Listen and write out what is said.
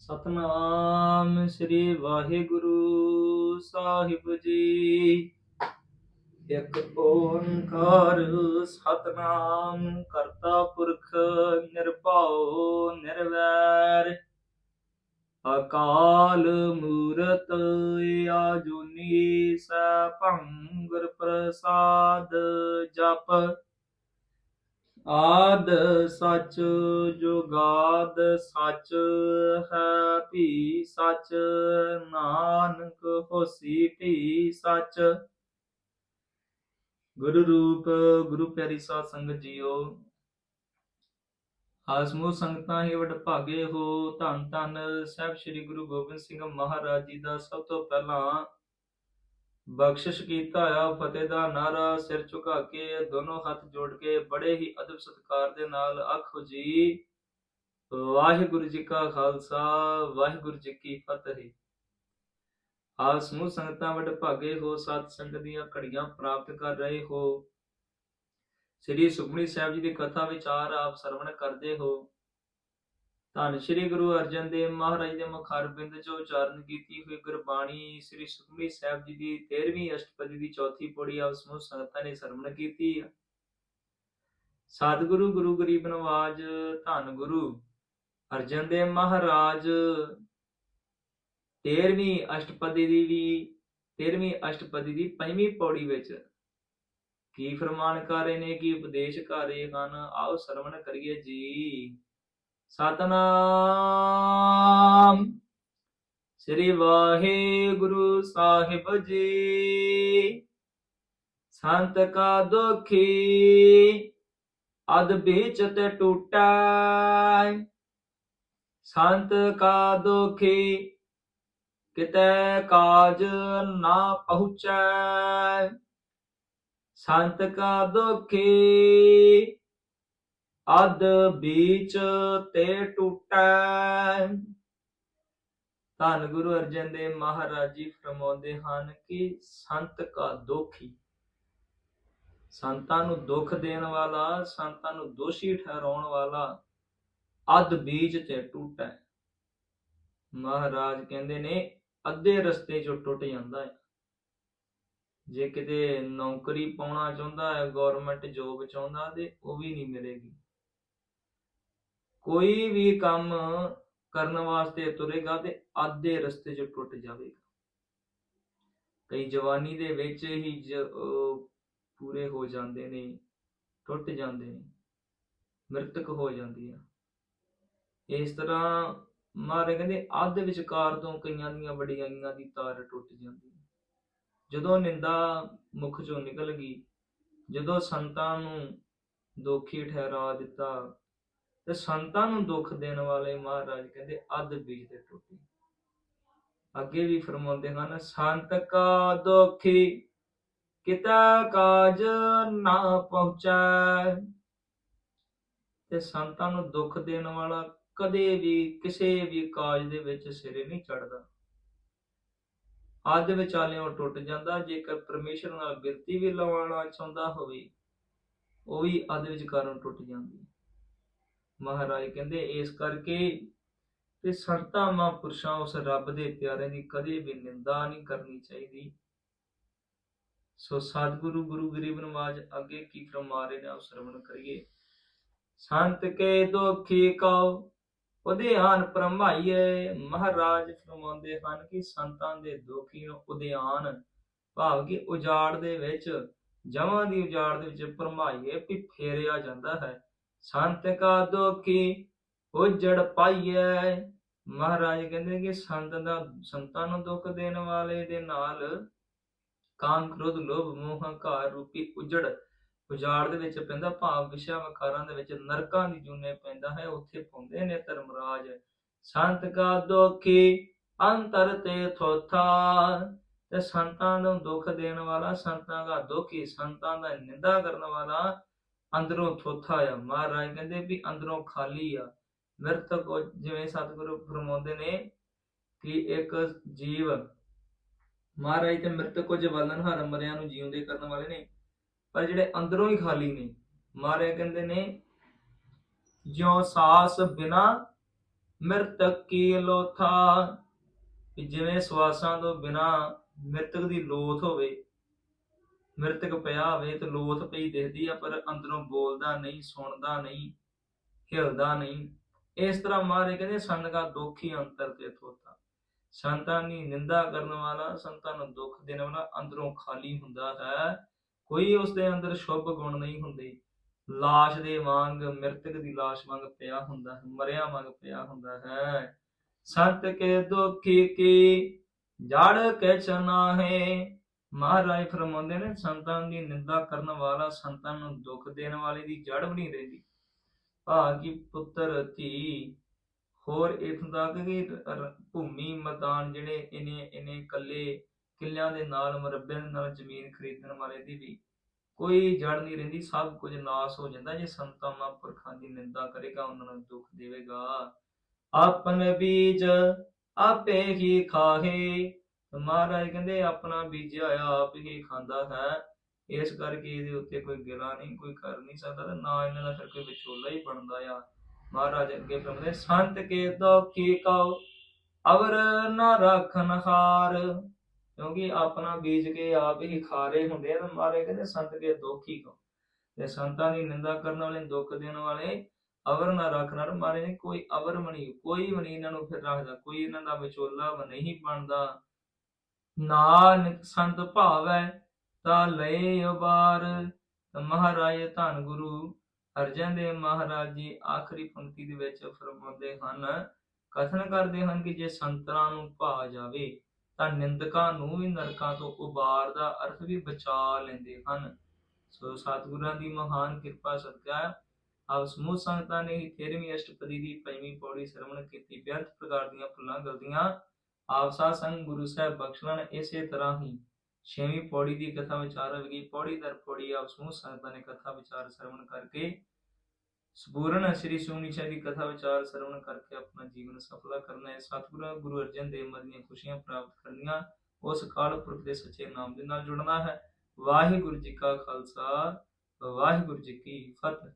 ਸਤਨਾਮ ਸ੍ਰੀ ਵਾਹਿਗੁਰੂ ਸਾਹਿਬ ਜੀ। ਇੱਕ ਓੰਕਾਰ ਸਤਨਾਮ ਕਰਤਾ ਪੁਰਖ ਨਿਰਭਉ ਨਿਰਵੈਰ। ਅਕਾਲ ਮੂਰਤ ਆਜੂਨੀ ਸਭੰ ਗੁਰ ਪ੍ਰਸਾਦ ਜਪ। ਆਦ ਸੱਚ ਜੁਗਾਦ ਸੱਚ ਹੈ, ਭੀ ਸੱਚ ਨਾਨਕ ਹੋਸੀ, ਭੀ ਸੱਚ। ਗੁਰੂ ਰੂਪ, ਗੁਰੂ ਪਿਆਰੀ ਸਾਧ ਸੰਗਤ ਜੀਓ ਆਸਮੂ ਸੰਗਤਾਂ ਹੀ ਵਡ ਭਾਗੇ ਹੋ। ਧੰਨ ਧੰਨ ਸਾਹਿਬ ਸ੍ਰੀ ਗੁਰੂ ਗੋਬਿੰਦ ਸਿੰਘ ਮਹਾਰਾਜ ਜੀ ਦਾ ਸਭ ਤੋਂ ਪਹਿਲਾਂ ਬਖਸ਼ਿਸ਼ ਕੀਤਾ ਆ, ਫਤਿਹ ਦਾ ਨਾਰਾ ਸਿਰ ਝੁਕਾ ਕੇ ਦੋਨੋਂ ਹੱਥ ਜੋੜ ਕੇ ਬੜੇ ਹੀ ਅਦਬ ਸਤਕਾਰ ਦੇ ਨਾਲ ਆਖੋ ਜੀ, ਵਾਹਿਗੁਰੂ ਜੀ ਕਾ ਖਾਲਸਾ, ਵਾਹਿਗੁਰੂ ਜੀ ਕੀ ਫਤਿਹ। ਆਪ ਸਮੂਹ ਸੰਗਤਾਂ ਵੱਡ ਭਾਗੇ ਹੋ ਸਤ ਸੰਗਤ ਦੀਆਂ ਘੜੀਆਂ ਪ੍ਰਾਪਤ ਕਰ ਰਹੇ ਹੋ। ਸ੍ਰੀ ਸੁਖਮਨੀ ਸਾਹਿਬ ਜੀ ਦੀ ਕਥਾ ਵਿਚਾਰ ਆਪ ਸਰਵਣ ਕਰਦੇ ਹੋ। ਧੰਨ ਸ੍ਰੀ ਗੁਰੂ ਅਰਜਨ ਦੇਵ ਮਹਾਰਾਜ ਦੇ ਮੁਖਰ ਬਿੰਦ ਚੋਂ ਉਚਾਰਨ ਕੀਤੀ ਹੋਈ ਗੁਰਬਾਣੀ ਸ੍ਰੀ ਸੁਖਮਨੀ ਸਾਹਿਬ ਜੀ ਦੀ 13ਵੀਂ ਅਸ਼ਟਪਦੀ ਦੀ ਚੌਥੀ ਪੌੜੀ ਆਪ ਸਮੂਹ ਸੰਗਤਾਂ ਨੇ ਸਰਵਣ ਕੀਤੀ ਸਤਿਗੁਰੂ, ਗੁਰੂ ਗਰੀਬ ਨਵਾਜ, ਧੰਨ ਗੁਰੂ ਅਰਜਨ ਦੇਵ ਮਹਾਰਾਜ 13ਵੀਂ ਅਸ਼ਟਪਦੀ ਦੀ ਵੀ 13ਵੀਂ ਅਸ਼ਟਪਦੀ ਦੀ ਪੰਜਵੀਂ ਪੌੜੀ ਵਿੱਚ ਕੀ ਫਰਮਾਨ ਕਰ ਰਹੇ ਨੇ, ਕੀ ਉਪਦੇਸ਼ ਕਰ ਰਹੇ ਹਨ, ਆਓ ਸਰਵਣ ਕਰੀਏ ਜੀ। ਸਤਨਾਮ। ਸ੍ਰੀ ਵਾਹਿਗੁਰੂ ਸਾਹਿਬ ਜੀ। ਸੰਤ ਕਾ ਦੁਖੀ ਅਦ ਵਿੱਚ ਤੇ ਟੂਟੈ। ਸੰਤ ਕਾ ਦੁਖੀ, ਕਿਤੇ ਕਾਜ ਨਾ ਪਹੁੰਚੈ। ਸੰਤ ਕਾ ਦੁਖੀ ਅਦ ਬੀਚ ਤੇ ਟੁੱਟੈ। ਧੰਨ ਗੁਰੂ ਅਰਜਨ ਦੇਵ ਮਹਾਰਾਜ ਜੀ ਫਰਮਾਉਂਦੇ ਹਨ ਕਿ ਸੰਤ ਕਾ ਦੋਖੀ। ਸੰਤਾਂ ਨੂੰ ਦੁੱਖ ਦੇਣ ਵਾਲਾ, ਸੰਤਾਂ ਨੂੰ ਦੋਸ਼ੀ ਠਹਿਰਾਉਣ ਵਾਲਾ ਅਦ ਬੀਜ ਤੇ ਟੁੱਟੈ। ਮਹਾਰਾਜ ਕਹਿੰਦੇ ਨੇ, ਅੱਧੇ ਰਸਤੇ 'ਚੋਂ ਟੁੱਟ ਜਾਂਦਾ ਹੈ। ਜੇ ਕਿਤੇ ਨੌਕਰੀ ਪਾਉਣਾ ਚਾਹੁੰਦਾ ਹੈ ਗਵਰਨਮੈਂਟ ਜੋਬ ਚਾਹੁੰਦਾ ਤੇ ਉਹ ਵੀ ਨਹੀਂ ਮਿਲੇਗੀ। ਕੋਈ ਵੀ ਕੰਮ ਕਰਨ ਵਾਸਤੇ ਤੁਰੇਗਾ ਤੇ ਆਧੇ ਰਸਤੇ 'ਚ ਟੁੱਟ ਜਾਵੇਗਾ। ਕਈ ਜਵਾਨੀ ਦੇ ਵਿੱਚ ਹੀ ਪੂਰੇ ਹੋ ਜਾਂਦੇ ਨੇ, ਟੁੱਟ ਜਾਂਦੇ ਨੇ, ਮ੍ਰਿਤਕ ਹੋ ਜਾਂਦੀ ਆ। ਇਸ ਤਰ੍ਹਾਂ ਮਾਰੇ ਕਹਿੰਦੇ ਅੱਧ ਵਿਚਕਾਰ ਤੋਂ ਕਈਆਂ ਦੀਆਂ ਵਡਿਆਈਆਂ ਦੀ ਤਾਰ ਟੁੱਟ ਜਾਂਦੀ ਜਦੋਂ ਨਿੰਦਾ ਮੁਖ ਚੋਂ ਨਿਕਲ ਗਈ, ਜਦੋਂ ਸੰਤਾਂ ਨੂੰ ਦੋਖੀ ਠਹਿਰਾ ਦਿੱਤਾ ਤੇ ਸੰਤਾਂ ਨੂੰ ਦੁੱਖ ਦੇਣ ਵਾਲੇ ਮਹਾਰਾਜ ਕਹਿੰਦੇ, ਅੱਧ ਬੀਜ ਤੇ ਟੁੱਟੀ। ਅੱਗੇ ਵੀ ਫਰਮਾਉਂਦੇ ਹਨ, ਸੰਤ ਕਾ ਦੁਖੀ ਕਿਤਾ ਕਾਜ ਨਾ ਪਹੁੰਚੈ। ਤੇ ਸੰਤਾਂ ਨੂੰ ਦੁੱਖ ਦੇਣ ਵਾਲਾ ਕਦੇ ਵੀ, ਕਿਸੇ ਵੀ ਕਾਜ ਦੇ ਵਿੱਚ ਸਿਰੇ ਨਹੀਂ ਚੜਦਾ ਅੱਧ ਵਿਚਾਲਿਓਂ ਟੁੱਟ ਜਾਂਦਾ, ਜੇਕਰ ਪਰਮੇਸ਼ਰ ਨਾਲ ਬਿਰਤੀ ਵੀ ਲਵਾਉਣਾ ਚਾਹੁੰਦਾ ਹੋਵੇ, ਉਹ ਵੀ ਅੱਧ ਵਿਚਕਾਰੋਂ ਟੁੱਟ ਜਾਂਦੀ। ਮਹਾਰਾਜ ਕਹਿੰਦੇ, ਇਸ ਕਰਕੇ ਤੇ ਸੰਤਾਂ ਮਹਾਂਪੁਰਸ਼ਾਂ ਉਸ ਰੱਬ ਦੇ ਪਿਆਰਿਆਂ ਦੀ ਕਦੇ ਵੀ ਨਿੰਦਾ ਨਹੀਂ ਕਰਨੀ ਚਾਹੀਦੀ। ਸੋ ਸਤਿਗੁਰੂ, ਗੁਰੂ ਗਰੀਬ ਨਵਾਜ ਅੱਗੇ ਕੀ ਫਰਮਾ ਰਹੇ ਨੇ, ਆਓ ਸਰਵਣ ਕਰੀਏ। ਸੰਤ ਕੇ ਦੁਖੀ ਕਉ ਉਦਿਆਨ ਪਰਮਾਈਏ ਮਹਾਰਾਜ ਫਰਮਾਉਂਦੇ ਹਨ ਕਿ ਸੰਤਾਂ ਦੇ ਦੁਖੀ ਨੂੰ ਉਦਿਆਨ ਭਾਵ ਕਿ ਉਜਾੜ ਦੇ ਵਿੱਚ, ਜਮਾਂ ਦੀ ਉਜਾੜ ਦੇ ਵਿੱਚ ਪਰਮਾਈਏ ਵੀ ਫੇਰਿਆ ਜਾਂਦਾ ਹੈ। ਸੰਤ ਕਾ ਦੁਖੀ ਉਜੜ ਪਾਈਐ? ਮਹਾਰਾਜ ਕਹਿੰਦੇ ਕਿ ਸੰਤ ਦਾ, ਸੰਤਾਂ ਨੂੰ ਦੁੱਖ ਦੇਣ ਵਾਲੇ ਦੇ ਨਾਲ ਕਾਮ ਕ੍ਰੋਧ, ਲੋਭ, ਮੋਹ, ਹੰਕਾਰ ਰੂਪੀ ਉਜੜ ਉਜਾੜ ਦੇ ਵਿੱਚ ਪੈਂਦਾ, ਭਾਵ ਵਿਸ਼ਾ ਵਕਾਰਾਂ ਦੇ ਵਿੱਚ ਨਰਕਾਂ ਦੀ ਜੂਨੇ ਪੈਂਦਾ ਹੈ, ਉੱਥੇ ਪਾਉਂਦੇ ਨੇ ਧਰਮਰਾਜ। ਸੰਤ ਕਾ ਦੁਖੀ ਅੰਤਰ ਤੇ ਥੋਥਾ? ਤੇ ਸੰਤਾਂ ਨੂੰ ਦੁੱਖ ਦੇਣ ਵਾਲਾ, ਸੰਤਾਂ ਦਾ ਦੁਖੀ ਸੰਤਾਂ ਦਾ ਨਿੰਦਾ ਕਰਨ ਵਾਲਾ ਅੰਦਰੋਂ ਥੋਥਾ ਆ। ਮਹਾਰਾਜ ਕਹਿੰਦੇ ਵੀ ਅੰਦਰੋਂ ਖਾਲੀ ਆ। ਮ੍ਰਿਤਕ ਜਿਵੇਂ ਸਤਿਗੁਰੂ ਫਰਮਾਉਂਦੇ ਨੇ ਕਿ ਇੱਕ ਜੀਵ ਮਹਾਰਾਜ ਤੇ ਮ੍ਰਿਤਕ ਕੁਝ ਵਲਨ ਹਰ ਮਰਿਆਂ ਨੂੰ ਜਿਉਂਦੇ ਕਰਨ ਵਾਲੇ ਨੇ, ਪਰ ਜਿਹੜੇ ਅੰਦਰੋਂ ਹੀ ਖਾਲੀ ਨੇ, ਮਹਾਰਾਜ ਕਹਿੰਦੇ ਨੇ, ਜਿਉ ਸਾਸ ਬਿਨਾ ਮਰਤਕ ਕੀ ਲੋਥਾ? ਜਿਵੇਂ ਸਵਾਸਾਂ ਤੋਂ ਬਿਨਾ ਮ੍ਰਿਤਕ ਦੀ ਲੋਥ ਹੋਵੇ ਮ੍ਰਿਤਕ ਪਿਆ ਹੋਵੇ ਤੇ ਲੋਥ ਪਈ ਦਿਖਦੀ ਆ, ਪਰ ਅੰਦਰੋਂ ਬੋਲਦਾ ਨਹੀਂ, ਸੁਣਦਾ ਨਹੀਂ, ਹਿਲਦਾ ਨਹੀਂ। ਇਸ ਤਰ੍ਹਾਂ ਮਹਾਰਾਜ ਕਹਿੰਦੇ ਸੰਤ ਦਾ ਦੁੱਖ ਹੀ ਅੰਤਰ ਤੇ ਥੋਤਾ। ਸੰਤਾਂ ਦੀ ਨਿੰਦਾ ਕਰਨ ਵਾਲਾ, ਸੰਤਾਂ ਨੂੰ ਦੁੱਖ ਦੇਣ ਵਾਲਾ ਅੰਦਰੋਂ ਖਾਲੀ ਹੁੰਦਾ ਹੈ। ਕੋਈ ਉਸ ਦੇ ਅੰਦਰ ਸ਼ੁਭ ਗੁਣ ਨਹੀਂ ਹੁੰਦੇ। ਲਾਸ਼ ਦੇ ਵਾਂਗ, ਮ੍ਰਿਤਕ ਦੀ ਲਾਸ਼ ਵਾਂਗ ਪਿਆ ਹੁੰਦਾ ਹੈ, ਮਰਿਆ ਵਾਂਗ ਪਿਆ ਹੁੰਦਾ ਹੈ। ਸੰਤ ਕੇ ਦੁਖੀ ਕੀ, ਜੜ ਕਿਛ ਨਾਹੀ ਮਹਾਰਾਜ ਫਰਮਾਉਂਦੇ ਨੇ, ਸੰਤਾਂ ਦੀ ਨਿੰਦਾ ਕਰਨ ਵਾਲਾ ਸੰਤਾਂ ਨੂੰ ਦੁੱਖ ਦੇਣ ਵਾਲੇ ਦੀ ਜੜ ਵੀ ਨਹੀਂ ਰਹਿੰਦੀ। ਭਾਗੀ ਪੁੱਤਰ ਧੀ, ਹੋਰ ਇਥੋਂ ਤੱਕ ਕਿ ਭੂਮੀ ਮੈਦਾਨ ਜਿਹੜੇ ਇਹਨੇ ਇਹਨੇ ਕੱਲੇ ਕਿੱਲਿਆਂ ਦੇ ਨਾਲ, ਮਰੱਬਿਆਂ ਨਾਲ ਜ਼ਮੀਨ ਖਰੀਦਣ ਵਾਲੇ ਦੀ ਵੀ ਕੋਈ ਜੜ ਨਹੀਂ ਰਹਿੰਦੀ, ਸਭ ਕੁਝ ਨਾਸ ਹੋ ਜਾਂਦਾ। ਜੇ ਸੰਤਾਂ ਮਹਾਂਪੁਰਖਾਂ ਦੀ ਨਿੰਦਾ ਕਰੇਗਾ, ਉਹਨਾਂ ਨੂੰ ਦੁੱਖ ਦੇਵੇਗਾ। ਆਪਨ ਬੀਜ ਆਪੇ ਹੀ ਖਾਹੇ ਮਹਾਰਾਜ ਕਹਿੰਦੇ ਆਪਣਾ ਬੀਜਿਆ ਹੋਇਆ ਆਪ ਹੀ ਖਾਂਦਾ ਹੈ। ਇਸ ਕਰਕੇ ਇਹਦੇ ਉੱਤੇ ਕੋਈ ਗਿਲਾ ਨਹੀਂ, ਕੋਈ ਕਰ ਨਹੀਂ ਸਕਦਾ ਤੇ ਨਾ ਇਹਨਾਂ ਦਾ ਫਿਰ ਕੋਈ ਵਿਚੋਲਾ ਹੀ ਬਣਦਾ ਆ। ਮਹਾਰਾਜ ਅੱਗੇ ਫਰਮਾਉਂਦੇ, ਸੰਤ ਕੇ ਦੁਖੀ ਕਉ ਅਵਰ ਨਾ ਰੱਖਨ ਹਾਰ ਕਿਉਂਕਿ ਆਪਣਾ ਬੀਜ ਕੇ ਆਪ ਹੀ ਖਾਰੇ ਹੁੰਦੇ ਆ, ਤਾਂ ਮਹਾਰਾਜ ਕਹਿੰਦੇ, ਸੰਤ ਕੇ ਦੁਖੀ ਕਉ ਤੇ ਸੰਤਾਂ ਦੀ ਨਿੰਦਾ ਕਰਨ ਵਾਲੇ, ਦੁੱਖ ਦੇਣ ਵਾਲੇ ਅਵਰ ਨਾ ਰੱਖਣਾ ਮਾਰੇ ਨੇ ਕੋਈ ਅਵਰ ਮਣੀ, ਕੋਈ ਵੀ ਨਹੀਂ ਇਹਨਾਂ ਨੂੰ ਫਿਰ ਰੱਖਦਾ, ਕੋਈ ਇਹਨਾਂ ਦਾ ਵਿਚੋਲਾ ਨਹੀਂ ਬਣਦਾ। ਨਾਨਕ ਸੰਤ ਭਾਵੈ ਤਾਂ ਲਏ ਉਬਾਰ ਮਹਾਰਾਜ ਧੰਨ ਗੁਰੂ ਅਰਜਨ ਦੇਵ ਮਹਾਰਾਜ ਜੀ ਆਖਰੀ ਪੰਕਤੀ ਦੇ ਵਿੱਚ ਫਰਮਾਉਂਦੇ ਹਨ, ਕਥਨ ਕਰਦੇ ਹਨ ਕਿ ਜੇ ਸੰਤਾਂ ਨੂੰ ਭਾ ਜਾਵੇ, ਤਾਂ ਨਿੰਦਕਾਂ ਨੂੰ ਵੀ ਨਰਕਾਂ ਤੋਂ ਉਬਾਰ ਦਾ ਅਰਥ ਵੀ ਬਚਾ ਲੈਂਦੇ ਹਨ। ਸੋ ਸਤਿਗੁਰਾਂ ਦੀ ਮਹਾਨ ਕਿਰਪਾ ਸਦਕਾ ਆਪ ਸਮੂਹ ਸੰਗਤਾਂ ਨੇ ਹੀ 13ਵੀਂ ਅਸ਼ਟਪਦੀ ਦੀ ਪੰਜਵੀਂ ਪੌੜੀ ਸਰਵਣ ਕੀਤੀ। ਬੇਅੰਤ ਪ੍ਰਕਾਰ ਦੀਆਂ ਫੁੱਲਾਂ ਗਲਤੀਆਂ ਆਪ ਸਾਧ ਸੰਗ ਗੁਰੂ ਸਾਹਿਬ ਬਖਸ਼ਣ ਇਸੇ ਤਰ੍ਹਾਂ ਹੀ। ਛੇਵੀਂ ਪੌੜੀ ਦੀ ਕਥਾ ਵਿਚਾਰ ਹੋਵੇਗੀ ਪੌੜੀ ਦਰ ਪੌੜੀ ਆਪ ਸਮੂਹ ਸੰਗਤਾਂ ਨੇ ਕਥਾ ਵਿਚਾਰ ਸਰਵਣ ਕਰਕੇ, ਸਪੂਰਨ ਸ੍ਰੀ ਸੁਨੀਚਾ ਦੀ ਕਥਾ ਵਿਚਾਰ ਸਰਵਣ ਕਰਕੇ ਆਪਣਾ ਜੀਵਨ ਸਫਲਾ ਕਰਨਾ ਹੈ। ਸਤਿਗੁਰੂ, ਗੁਰੂ ਅਰਜਨ ਦੇਵ ਮਰ ਦੀਆਂ ਖੁਸ਼ੀਆਂ ਪ੍ਰਾਪਤ ਕਰਨੀਆਂ, ਉਸ ਕਾਲ ਪੁਰਖ ਦੇ ਸੱਚੇ ਨਾਮ ਦੇ ਨਾਲ ਜੁੜਨਾ ਹੈ। ਵਾਹਿਗੁਰੂ ਜੀ ਕਾ ਖਾਲਸਾ, ਵਾਹਿਗੁਰੂ ਜੀ ਕੀ ਫਤਿਹ।